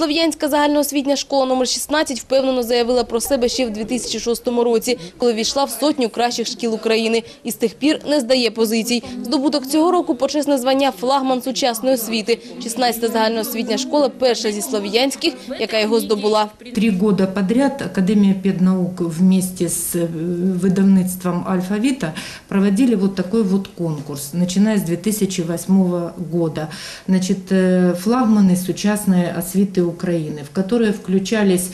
Слов'янська загальноосвітня школа номер 16 впевнено заявила про себе ще в 2006 році, коли війшла в сотню кращих шкіл України і з тих пір не здає позицій. Здобуток цього року – почесне звання «Флагман сучасної освіти». 16-та загальноосвітня школа – перша зі слов'янських, яка його здобула. Три года подряд Академия педнаук вместе с э, выдавництвом «Алфавита» проводили вот такой вот конкурс, начиная с 2008 года. Значит, э, флагманы сучасной освиты Украины, в которые включались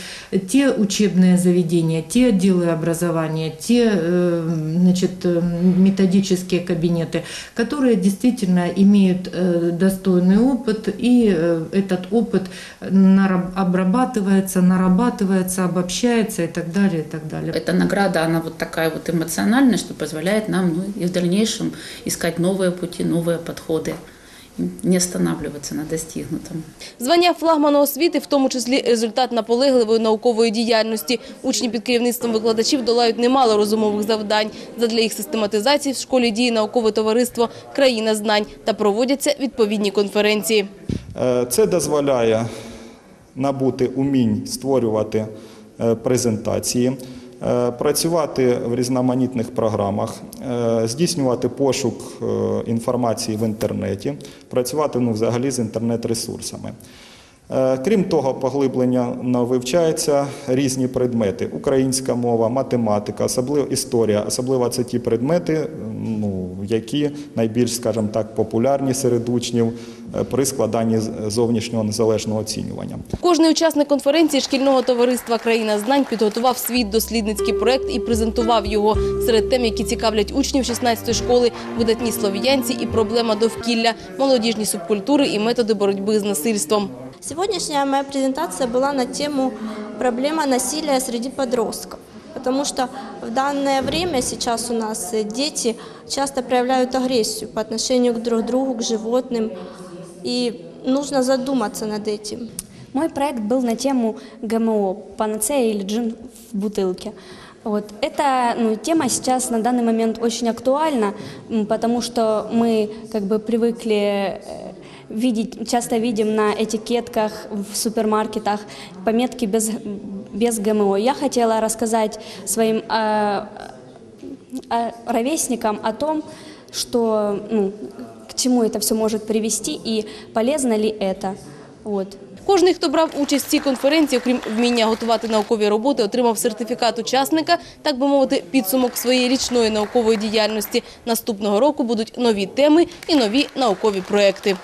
те учебные заведения, те отделы образования, те э, значит, э, методические кабинеты, которые действительно имеют э, достойный опыт, и э, этот опыт нараб- обрабатывается, нарабатывается, обобщается и так далее, и так далее. Эта награда, она вот такая вот эмоциональная, что позволяет нам ну, и в дальнейшем искать новые пути, новые подходы, не останавливаться на достигнутом. Звання флагману освіти, в тому числі результат наполегливої наукової діяльності. Учні під керівництвом викладачів долають немало розумових завдань. Задля їх систематизації в школі діє наукове товариство «Країна знань» та проводяться відповідні конференції. Е, Це дозволяє набути умінь створювати е, презентації, працювати в різноманітних програмах, е, здійснювати пошук е, інформації в інтернеті, працювати ну, взагалі з інтернет-ресурсами. Е, Крім того, поглиблення вивчаються різні предмети: українська мова, математика, особливо історія. Особливо це ті предмети, ну, які найбільш, скажімо так, популярні серед учнів е, при складанні з- зовнішнього незалежного оцінювання. Кожний учасник конференції шкільного товариства «Країна знань» підготував свій дослідницький проект і презентував його. Серед тем, які цікавлять учнів 16-ї школи, видатні слов'янці і проблема довкілля, молодіжні субкультури і методи боротьби з насильством. Сегодняшняя моя презентация была на тему «Проблема насилия среди подростков». Потому что в данное время сейчас у нас э, дети часто проявляют агрессию по отношению к друг другу, к животным. И нужно задуматься над этим. Мой проект был на тему ГМО, панацея или джин в бутылке. Вот. Эта ну, тема сейчас на данный момент очень актуальна, потому что мы как бы привыкли э, видеть, часто видим на этикетках в супермаркетах пометки без, без ГМО. Я хотела рассказать своим э, э, ровесникам о том, что, ну, к чему это все может привести и полезно ли это. Вот. Кожний, хто брав участь в цій конференції, окрім вміння готувати наукові роботи, отримав сертифікат учасника, так би мовити, підсумок своєї річної наукової діяльності. Наступного року будуть нові теми і нові наукові проекти.